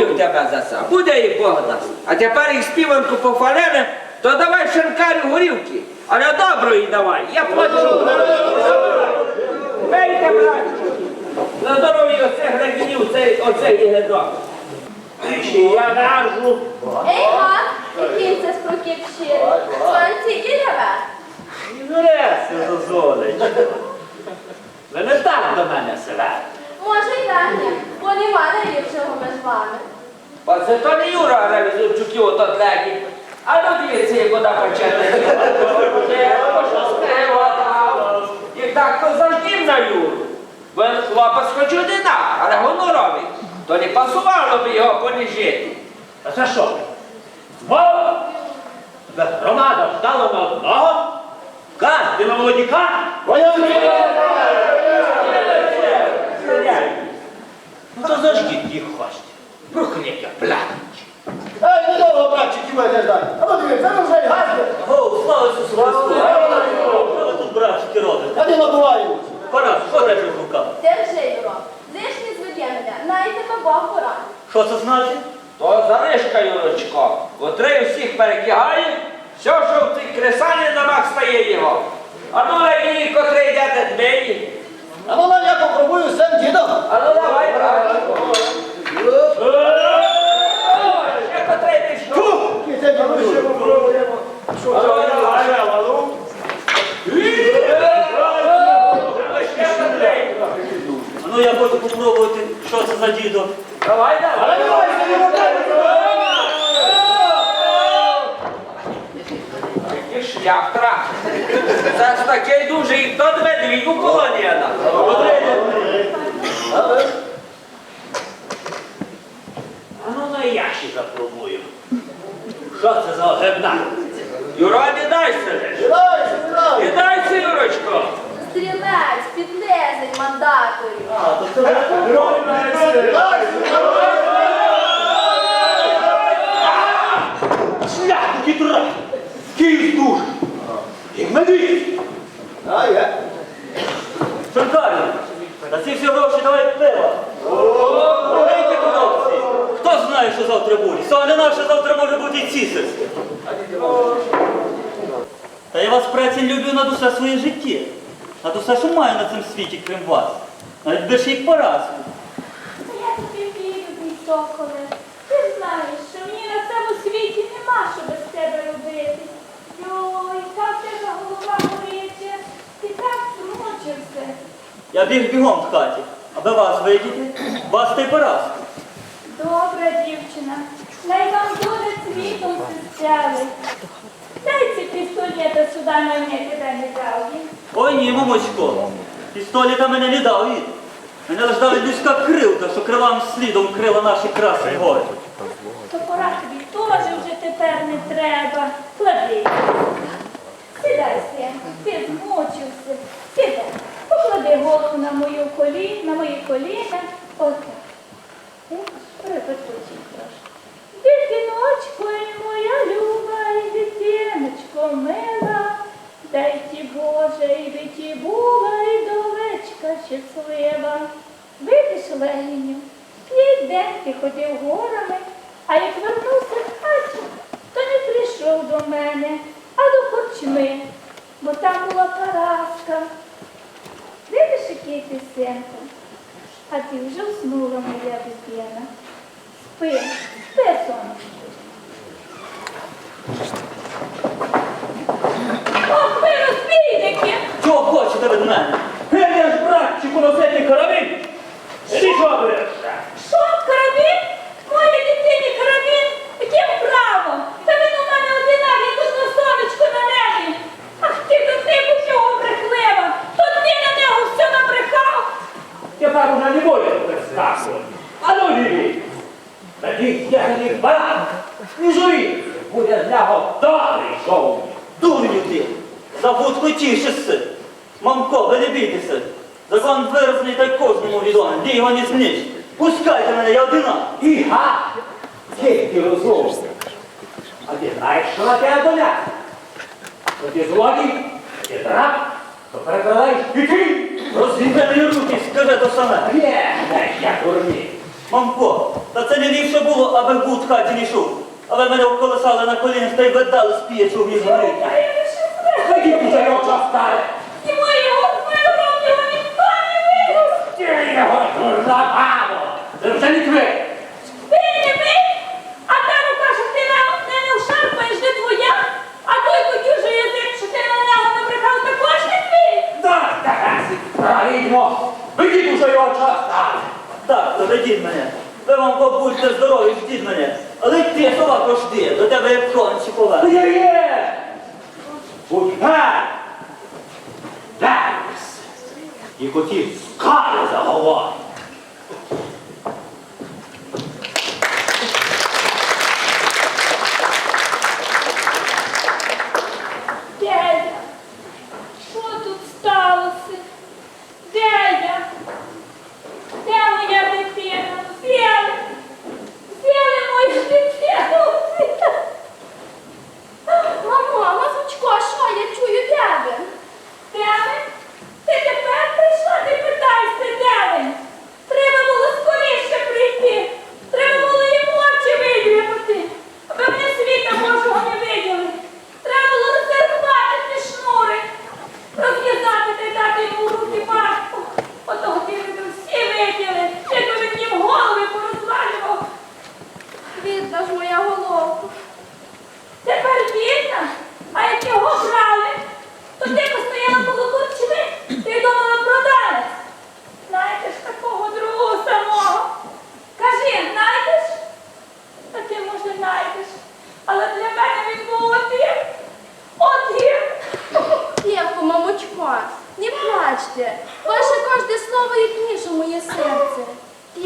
тебе за це. Буде і Бог дасть. А тепер їх співанку пофалили, то давай шинкарю горівки. Але доброї давай, я плачу. Пейте, братчу. На здоров'я оцих грагінів, цей, оцей ігедок. Я гаржу. Ей, гад, який це спрокіпши? Сонці і реве. Зреся, Зозолечко. Ви не так до мене себе. Може й далі, бо нема найліпшого між вами. Оце то не Юра Ревізорчуків ото тлегі. А ну дивіться, як вода почати. І так то завжди на Юру. Бо хлопець хоч одинак, але гоноровий. То не пасувало б його поніжити. А це що? Тебе громада ждала на одного? Казди на молодіка? Ну то зажгіть їх хочете. Прокляття, блядь. Ей, недовго, братчик, кімайте ждати. А ну дивіться, це вже й газди. О, слава Ісусу Христу! Що ви тут, братчики, робите? А не набуваємо. Пора, що держиш в руках? Держи, Юро, лишні зведе мене, най тебе Бог пора. Що це значить? То залишка, Юрочко. Котрий всіх перекигає, все, що в цій кресані на мах стає його. А ну легії, котрий йде дмиї. А ну нам я попробую цим дідом. А ну давай, братчику. Ще котрий не йшов. І це дідусь. А ну, давай. Ще котрий. А ну я хочу попробувати, що це за дідо. Давай, давай. Який шлях трахти. Це ж такий дуже, і хто тебе двійку колонія А ну на я ще запробую. Що це за огебна? Юра, не дай сидиш. Сідай, сідай. Не Юрочко. Стрілець, підлезень мандатою. А, то це шлях кітра! Київ душ! Як медвідь! А є. Шанкарі, на ці всі гроші давай пива. Гейте, хлопці. Хто знає, що завтра буде? Саме наше завтра може бути і цісарське. Та я вас, працін, люблю над усе своє життя. Над усе, що маю на цьому світі, крім вас. Навіть більше як поразку. Я тобі вірю, мій соколе. Ти знаєш, що мені на цьому світі нема що без тебе робити. Йой, та в тебе голова горяча, ти так змучився. Я біг бігом в хаті, аби вас видіти, вас та й поразку. Добра дівчина, най вам буде світом сестяли. Дай ці пістолета сюди на мене тебе не дав. Ой ні, мамочко, пістоліта мене не дав він. Мене лиш дала людська кривда, що кривавим слідом крила наші красні гори. То пора тобі теж вже тепер не треба. Клади. Колі, на мої коліна. Отак. Е, Репетуй трошки. Дитиночко моя люба, і дитиночко мила. Дай ті Боже, і би ті була, і довечка щаслива. Видиш, Легіню, п'ять день ти ходив горами, а як вернувся в хату, то не прийшов до мене, а до корчми, бо там була поразка. Видиш, який ти синку, а ти вже уснула, моя дитина. Спи, спи, сонечко. не тішишся. Мамко, ви не бійтеся. Закон виросний та кожному відомий. Де його не знищ. Пускайте мене, я одина. Іга! Як ти розумний? А ти знаєш, що на тебе доля? То ти злодій, ти драк, то перекрадаєш і ти. Розвітай мені руки, скажи то саме. Є, я дурний. Мамко, та це не ліпше було, аби в хаті не йшов. Але мене вколесали на коліна та й видали з п'ячу в візгору. Иди куда я уже старый. Ты моего своего никто не видел. Пусти его, дурна бабу. Ты уже не квит. Правильно! Ведіть уже його час! Так, то ведіть мене. Ви вам побудьте здорові, ведіть мене. Але ти, собак прошти, до тебе як кончі повели. Я є! Гай! Е! Дай! І хотів скари заговорити.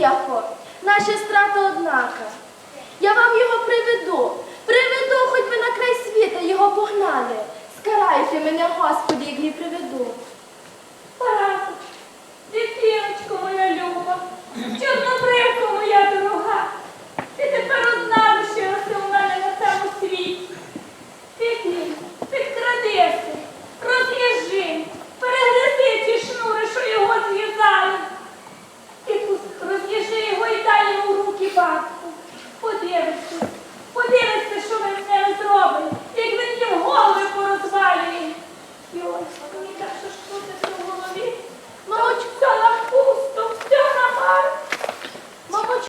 Кияхо, наша страта однака. Я вам його приведу, приведу, хоч би на край світа його погнали. Скарайте мене, Господі, як не приведу. Пора. первый.